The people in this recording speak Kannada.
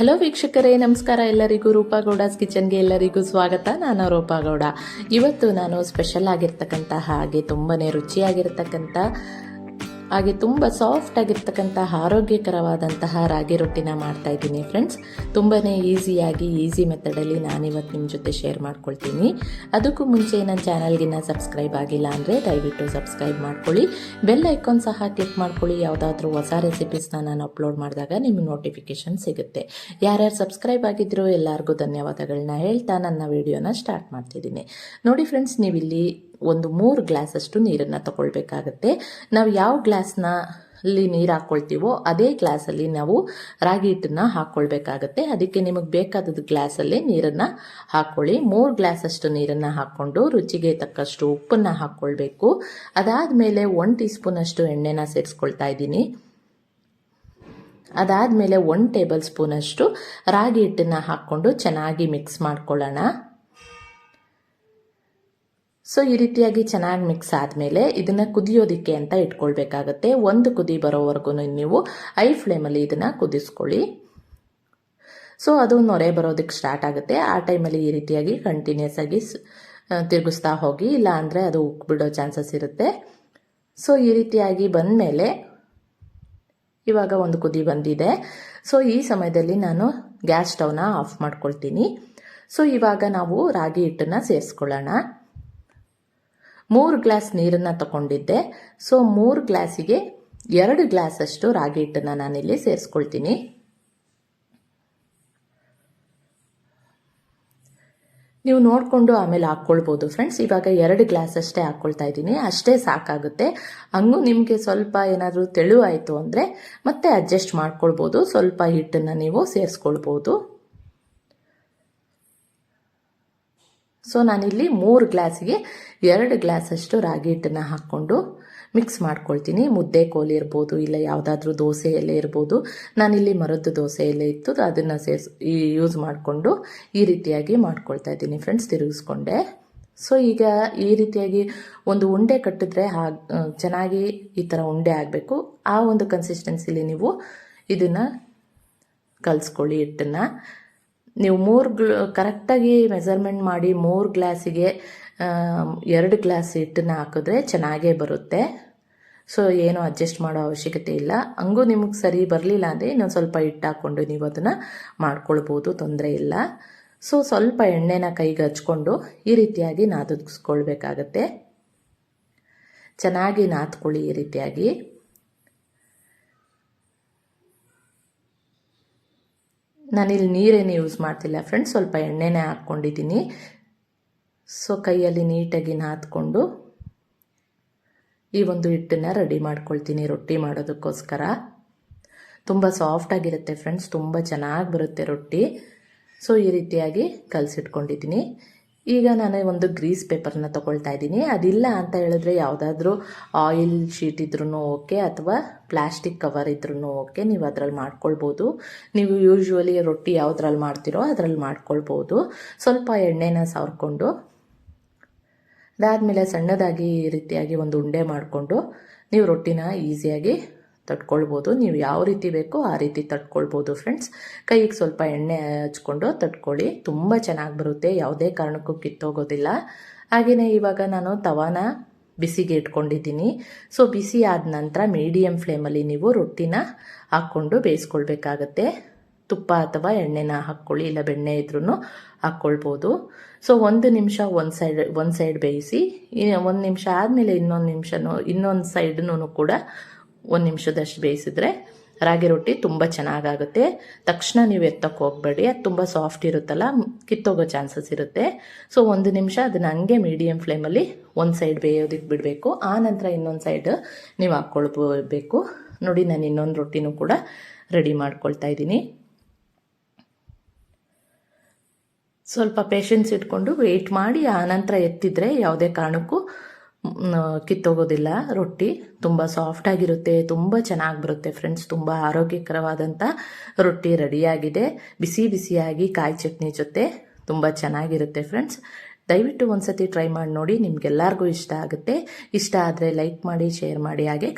ಹಲೋ ವೀಕ್ಷಕರೇ, ನಮಸ್ಕಾರ. ಎಲ್ಲರಿಗೂ ರೂಪಾಗೌಡಸ್ ಕಿಚನ್ಗೆ ಎಲ್ಲರಿಗೂ ಸ್ವಾಗತ. ನಾನು ರೂಪಾಗೌಡ. ಇವತ್ತು ನಾನು ಸ್ಪೆಷಲ್ ಆಗಿರ್ತಕ್ಕಂಥ ಹಾಗೆ ತುಂಬಾ ರುಚಿಯಾಗಿರ್ತಕ್ಕಂಥ ಹಾಗೆ ತುಂಬ ಸಾಫ್ಟ್ ಆಗಿರ್ತಕ್ಕಂಥ ಆರೋಗ್ಯಕರವಾದಂತಹ ರಾಗಿ ರೊಟ್ಟಿನ ಮಾಡ್ತಾ ಇದ್ದೀನಿ ಫ್ರೆಂಡ್ಸ್ ತುಂಬಾ ಈಸಿಯಾಗಿ ಈಸಿ ಮೆಥಡಲ್ಲಿ ನಾನಿವತ್ತು ನಿಮ್ಮ ಜೊತೆ ಶೇರ್ ಮಾಡ್ಕೊಳ್ತೀನಿ. ಅದಕ್ಕೂ ಮುಂಚೆ ನನ್ನ ಚಾನಲ್ಗಿನ್ನ ಸಬ್ಸ್ಕ್ರೈಬ್ ಆಗಿಲ್ಲ ಅಂದರೆ ದಯವಿಟ್ಟು ಸಬ್ಸ್ಕ್ರೈಬ್ ಮಾಡ್ಕೊಳ್ಳಿ. ಬೆಲ್ ಐಕಾನ್ ಸಹ ಕ್ಲಿಕ್ ಮಾಡ್ಕೊಳ್ಳಿ. ಯಾವುದಾದ್ರೂ ಹೊಸ ರೆಸಿಪೀಸ್ನ ನಾನು ಅಪ್ಲೋಡ್ ಮಾಡಿದಾಗ ನಿಮಗೆ ನೋಟಿಫಿಕೇಶನ್ ಸಿಗುತ್ತೆ. ಯಾರ್ಯಾರು ಸಬ್ಸ್ಕ್ರೈಬ್ ಆಗಿದ್ರು ಎಲ್ಲರಿಗೂ ಧನ್ಯವಾದಗಳನ್ನ ಹೇಳ್ತಾ ನನ್ನ ವಿಡಿಯೋನ ಸ್ಟಾರ್ಟ್ ಮಾಡ್ತಿದ್ದೀನಿ. ನೋಡಿ ಫ್ರೆಂಡ್ಸ್ ನೀವಿಲ್ಲಿ ಒಂದು ಮೂರು ಗ್ಲಾಸಷ್ಟು ನೀರನ್ನು ತಗೊಳ್ಬೇಕಾಗತ್ತೆ. ನಾವು ಯಾವ ಗ್ಲಾಸ್ನ ಅಲ್ಲಿ ನೀರು ಹಾಕ್ಕೊಳ್ತೀವೋ ಅದೇ ಗ್ಲಾಸಲ್ಲಿ ನಾವು ರಾಗಿ ಹಿಟ್ಟನ್ನ ಹಾಕ್ಕೊಳ್ಬೇಕಾಗತ್ತೆ ಅದಕ್ಕೆ ನಿಮಗೆ ಬೇಕಾದದ್ದು ಗ್ಲಾಸಲ್ಲಿ ನೀರನ್ನು ಹಾಕ್ಕೊಳ್ಳಿ ಮೂರು ಗ್ಲಾಸಷ್ಟು ನೀರನ್ನು ಹಾಕ್ಕೊಂಡು ರುಚಿಗೆ ತಕ್ಕಷ್ಟು ಉಪ್ಪನ್ನು ಹಾಕ್ಕೊಳ್ಬೇಕು ಅದಾದಮೇಲೆ ಒನ್ ಟೀ ಸ್ಪೂನಷ್ಟು ಎಣ್ಣೆನ ಸೇರಿಸ್ಕೊಳ್ತಾ ಇದ್ದೀನಿ. ಅದಾದಮೇಲೆ ಒನ್ ಟೇಬಲ್ ಸ್ಪೂನಷ್ಟು ರಾಗಿ ಹಿಟ್ಟನ್ನು ಹಾಕ್ಕೊಂಡು ಚೆನ್ನಾಗಿ ಮಿಕ್ಸ್ ಮಾಡ್ಕೊಳ್ಳೋಣ. ಸೊ ಈ ರೀತಿಯಾಗಿ ಚೆನ್ನಾಗಿ ಮಿಕ್ಸ್ ಆದಮೇಲೆ ಇದನ್ನು ಕುದಿಯೋದಕ್ಕೆ ಅಂತ ಇಟ್ಕೊಳ್ಬೇಕಾಗತ್ತೆ. ಒಂದು ಕುದಿ ಬರೋವರೆಗೂ ನೀವು ಐ ಫ್ಲೇಮಲ್ಲಿ ಇದನ್ನು ಕುದಿಸ್ಕೊಳ್ಳಿ. ಸೊ ಅದು ನೊರೆ ಬರೋದಕ್ಕೆ ಸ್ಟಾರ್ಟ್ ಆಗುತ್ತೆ. ಆ ಟೈಮಲ್ಲಿ ಈ ರೀತಿಯಾಗಿ ಕಂಟಿನ್ಯೂಸ್ ಆಗಿ ತಿರುಗಿಸ್ತಾ ಹೋಗಿ ಇಲ್ಲ ಅಂದರೆ ಅದು ಉಕ್ಬಿಡೋ ಚಾನ್ಸಸ್ ಇರುತ್ತೆ. ಸೊ ಈ ರೀತಿಯಾಗಿ ಬಂದಮೇಲೆ ಇವಾಗ ಒಂದು ಕುದಿ ಬಂದಿದೆ. ಸೊ ಈ ಸಮಯದಲ್ಲಿ ನಾನು ಗ್ಯಾಸ್ ಸ್ಟವ್ನ ಆಫ್ ಮಾಡ್ಕೊಳ್ತೀನಿ. ಸೊ ಇವಾಗ ನಾವು ರಾಗಿ ಹಿಟ್ಟನ್ನು ಸೇರಿಸ್ಕೊಳ್ಳೋಣ. ಮೂರು ಗ್ಲಾಸ್ ನೀರನ್ನು ತಗೊಂಡಿದ್ದೆ. ಸೊ ಮೂರು ಗ್ಲಾಸಿಗೆ ಎರಡು ಗ್ಲಾಸಷ್ಟು ರಾಗಿ ಹಿಟ್ಟನ್ನು ನಾನಿಲ್ಲಿ ಸೇರಿಸ್ಕೊಳ್ತೀನಿ. ನೀವು ನೋಡಿಕೊಂಡು ಆಮೇಲೆ ಹಾಕ್ಕೊಳ್ಬೋದು ಫ್ರೆಂಡ್ಸ್ ಇವಾಗ ಎರಡು ಗ್ಲಾಸ್ ಅಷ್ಟೇ ಹಾಕ್ಕೊಳ್ತಾ ಇದ್ದೀನಿ. ಅಷ್ಟೇ ಸಾಕಾಗುತ್ತೆ. ಹಂಗೂ ನಿಮಗೆ ಸ್ವಲ್ಪ ಏನಾದರೂ ತೆಳುವಾಯಿತು ಅಂದರೆ ಮತ್ತೆ ಅಡ್ಜಸ್ಟ್ ಮಾಡ್ಕೊಳ್ಬೋದು. ಸ್ವಲ್ಪ ಹಿಟ್ಟನ್ನು ನೀವು ಸೇರಿಸ್ಕೊಳ್ಬೋದು. ಸೊ ನಾನಿಲ್ಲಿ ಮೂರು ಗ್ಲಾಸಿಗೆ ಎರಡು ಗ್ಲಾಸಷ್ಟು ರಾಗಿ ಹಿಟ್ಟನ್ನು ಹಾಕ್ಕೊಂಡು ಮಿಕ್ಸ್ ಮಾಡ್ಕೊಳ್ತೀನಿ. ಮುದ್ದೆ ಕೋಲಿ ಇರ್ಬೋದು, ಇಲ್ಲ ಯಾವುದಾದ್ರೂ ದೋಸೆ ಎಲೆ ಇರ್ಬೋದು. ನಾನಿಲ್ಲಿ ಮರದ ದೋಸೆ ಎಲೆ ಇತ್ತು. ಅದನ್ನು ಸೇರ್ಸ್ ಯೂಸ್ ಮಾಡಿಕೊಂಡು ಈ ರೀತಿಯಾಗಿ ಮಾಡ್ಕೊಳ್ತಾ ಇದ್ದೀನಿ ಫ್ರೆಂಡ್ಸ್ ತಿರುಗಿಸ್ಕೊಂಡೆ. ಸೊ ಈಗ ಈ ರೀತಿಯಾಗಿ ಒಂದು ಉಂಡೆ ಕಟ್ಟಿದ್ರೆ ಹಾಗೆ ಚೆನ್ನಾಗಿ ಈ ಥರ ಉಂಡೆ ಆಗಬೇಕು. ಆ ಒಂದು ಕನ್ಸಿಸ್ಟೆನ್ಸಿಲಿ ನೀವು ಇದನ್ನು ಕಲಿಸ್ಕೊಳ್ಳಿ ಹಿಟ್ಟನ್ನು. ನೀವು ಮೂರು ಗ್ಲ, ಕರೆಕ್ಟಾಗಿ ಮೆಸರ್ಮೆಂಟ್ ಮಾಡಿ ಮೂರು ಗ್ಲಾಸಿಗೆ ಎರಡು ಗ್ಲಾಸ್ ಹಿಟ್ಟನ್ನ ಹಾಕಿದ್ರೆ ಚೆನ್ನಾಗೇ ಬರುತ್ತೆ. ಸೊ, ಏನು ಅಡ್ಜಸ್ಟ್ ಮಾಡೋ ಅವಶ್ಯಕತೆ ಇಲ್ಲ. ಹಂಗೂ ನಿಮಗೆ ಸರಿ ಬರಲಿಲ್ಲ ಅಂದರೆ ಇನ್ನೊಂದು ಸ್ವಲ್ಪ ಹಿಟ್ಟು ಹಾಕ್ಕೊಂಡು ನೀವು ಅದನ್ನು ಮಾಡ್ಕೊಳ್ಬೋದು, ತೊಂದರೆ ಇಲ್ಲ. ಸೊ, ಸ್ವಲ್ಪ ಎಣ್ಣೆನ ಕೈಗೆ ಹಚ್ಕೊಂಡು ಈ ರೀತಿಯಾಗಿ ನಾದಿಸ್ಕೊಳ್ಬೇಕಾಗತ್ತೆ ಚೆನ್ನಾಗಿ ನಾದ್ಕೊಳ್ಳಿ ಈ ರೀತಿಯಾಗಿ. ನಾನಿಲ್ಲಿ ನೀರೇನು ಯೂಸ್ ಮಾಡ್ತಿಲ್ಲ ಫ್ರೆಂಡ್ಸ್ ಸ್ವಲ್ಪ ಎಣ್ಣೆನೇ ಹಾಕ್ಕೊಂಡಿದ್ದೀನಿ. ಸೊ ಕೈಯಲ್ಲಿ ನೀಟಾಗಿ ನಾದ್ಕೊಂಡು ಈ ಒಂದು ಹಿಟ್ಟನ್ನು ರೆಡಿ ಮಾಡ್ಕೊಳ್ತೀನಿ ರೊಟ್ಟಿ ಮಾಡೋದಕ್ಕೋಸ್ಕರ. ತುಂಬ ಸಾಫ್ಟಾಗಿರುತ್ತೆ ಫ್ರೆಂಡ್ಸ್ ತುಂಬ ಚೆನ್ನಾಗಿ ಬರುತ್ತೆ ರೊಟ್ಟಿ. ಸೊ ಈ ರೀತಿಯಾಗಿ ಕಲಸಿಟ್ಕೊಂಡಿದ್ದೀನಿ. ಈಗ ನಾನು ಒಂದು ಗ್ರೀಸ್ ಪೇಪರ್ನ ತೊಗೊಳ್ತಾ ಇದ್ದೀನಿ. ಅದಿಲ್ಲ ಅಂತ ಹೇಳಿದ್ರೆ ಯಾವುದಾದ್ರೂ ಆಯಿಲ್ ಶೀಟ್ ಇದ್ರೂ ಓಕೆ ಅಥವಾ ಪ್ಲಾಸ್ಟಿಕ್ ಕವರ್ ಇದ್ರೂ ಓಕೆ, ನೀವು ಅದರಲ್ಲಿ ಮಾಡ್ಕೊಳ್ಬೋದು. ನೀವು ಯೂಶ್ವಲಿ ರೊಟ್ಟಿ ಯಾವುದ್ರಲ್ಲಿ ಮಾಡ್ತೀರೋ ಅದರಲ್ಲಿ ಮಾಡ್ಕೊಳ್ಬೋದು. ಸ್ವಲ್ಪ ಎಣ್ಣೆನ ಸವರ್ಕೊಂಡು, ಅದಾದಮೇಲೆ ಸಣ್ಣದಾಗಿ ಈ ರೀತಿಯಾಗಿ ಒಂದು ಉಂಡೆ ಮಾಡಿಕೊಂಡು, ನೀವು ರೊಟ್ಟಿನ ಈಸಿಯಾಗಿ ತಟ್ಕೊಳ್ಬೋದು. ನೀವು ಯಾವ ರೀತಿ ಬೇಕೋ ಆ ರೀತಿ ತಟ್ಕೊಳ್ಬೋದು ಫ್ರೆಂಡ್ಸ್ ಕೈಗೆ ಸ್ವಲ್ಪ ಎಣ್ಣೆ ಹಚ್ಕೊಂಡು ತಟ್ಕೊಳ್ಳಿ. ತುಂಬ ಚೆನ್ನಾಗಿ ಬರುತ್ತೆ. ಯಾವುದೇ ಕಾರಣಕ್ಕೂ ಕಿತ್ತೋಗೋದಿಲ್ಲ. ಹಾಗೆಯೇ ಇವಾಗ ನಾನು ತವಾನ ಬಿಸಿಗೆ ಇಟ್ಕೊಂಡಿದ್ದೀನಿ. ಸೊ ಬಿಸಿ ಆದ ನಂತರ ಮೀಡಿಯಮ್ ಫ್ಲೇಮಲ್ಲಿ ನೀವು ರೊಟ್ಟಿನ ಹಾಕ್ಕೊಂಡು ಬೇಯಿಸ್ಕೊಳ್ಬೇಕಾಗತ್ತೆ. ತುಪ್ಪ ಅಥವಾ ಎಣ್ಣೆನ ಹಾಕ್ಕೊಳ್ಳಿ. ಇಲ್ಲ ಬೆಣ್ಣೆ ಇದ್ರೂ ಹಾಕ್ಕೊಳ್ಬೋದು. ಸೊ ಒಂದು ನಿಮಿಷ ಒಂದು ಸೈಡ್ ಒಂದು ಸೈಡ್ ಬೇಯಿಸಿ ಒಂದು ನಿಮಿಷ ಆದಮೇಲೆ ಇನ್ನೊಂದು ನಿಮಿಷನೂ, ಇನ್ನೊಂದು ಸೈಡ್ನೂ ಕೂಡ ಒಂದು ನಿಮಿಷದಷ್ಟು ಬೇಯಿಸಿದ್ರೆ ರಾಗಿ ರೊಟ್ಟಿ ತುಂಬ ಚೆನ್ನಾಗಾಗುತ್ತೆ. ತಕ್ಷಣ ನೀವು ಎತ್ತಕ್ಕೆ ಹೋಗಬೇಡಿ. ಅದು ತುಂಬ ಸಾಫ್ಟ್ ಇರುತ್ತಲ್ಲ, ಕಿತ್ತೋಗೋ ಚಾನ್ಸಸ್ ಇರುತ್ತೆ. ಸೊ ಒಂದು ನಿಮಿಷ ಅದನ್ನ ಹಂಗೆ ಮೀಡಿಯಮ್ ಫ್ಲೇಮಲ್ಲಿ ಒಂದು ಸೈಡ್ ಬೇಯೋದಕ್ಕೆ ಬಿಡಬೇಕು. ಆ ನಂತರ ಇನ್ನೊಂದು ಸೈಡ್ ನೀವು ಹಾಕ್ಕೊಳ್ಬೇಕು ನೋಡಿ, ನಾನು ಇನ್ನೊಂದು ರೊಟ್ಟಿನೂ ಕೂಡ ರೆಡಿ ಮಾಡ್ಕೊಳ್ತಾ ಇದ್ದೀನಿ. ಸ್ವಲ್ಪ ಪೇಷನ್ಸ್ ಇಟ್ಕೊಂಡು ವೆಯ್ಟ್ ಮಾಡಿ, ಆ ನಂತರ ಎತ್ತಿದ್ರೆ ಯಾವುದೇ ಕಾರಣಕ್ಕೂ ಕಿತ್ತೋಗೋದಿಲ್ಲ, ರೊಟ್ಟಿ. ತುಂಬ ಸಾಫ್ಟಾಗಿರುತ್ತೆ ತುಂಬ ಚೆನ್ನಾಗಿ ಬರುತ್ತೆ ಫ್ರೆಂಡ್ಸ್ ತುಂಬ ಆರೋಗ್ಯಕರವಾದಂಥ ರೊಟ್ಟಿ ರೆಡಿಯಾಗಿದೆ. ಬಿಸಿ ಬಿಸಿಯಾಗಿ ಕಾಯಿ ಚಟ್ನಿ ಜೊತೆ ತುಂಬ ಚೆನ್ನಾಗಿರುತ್ತೆ ಫ್ರೆಂಡ್ಸ್ ದಯವಿಟ್ಟು ಒಂದ್ಸತಿ ಟ್ರೈ ಮಾಡಿ ನೋಡಿ, ನಿಮ್ಗೆಲ್ಲರಿಗೂ ಇಷ್ಟ ಆಗುತ್ತೆ. ಇಷ್ಟ ಆದರೆ ಲೈಕ್ ಮಾಡಿ ಶೇರ್ ಮಾಡಿ, ಹಾಗೆ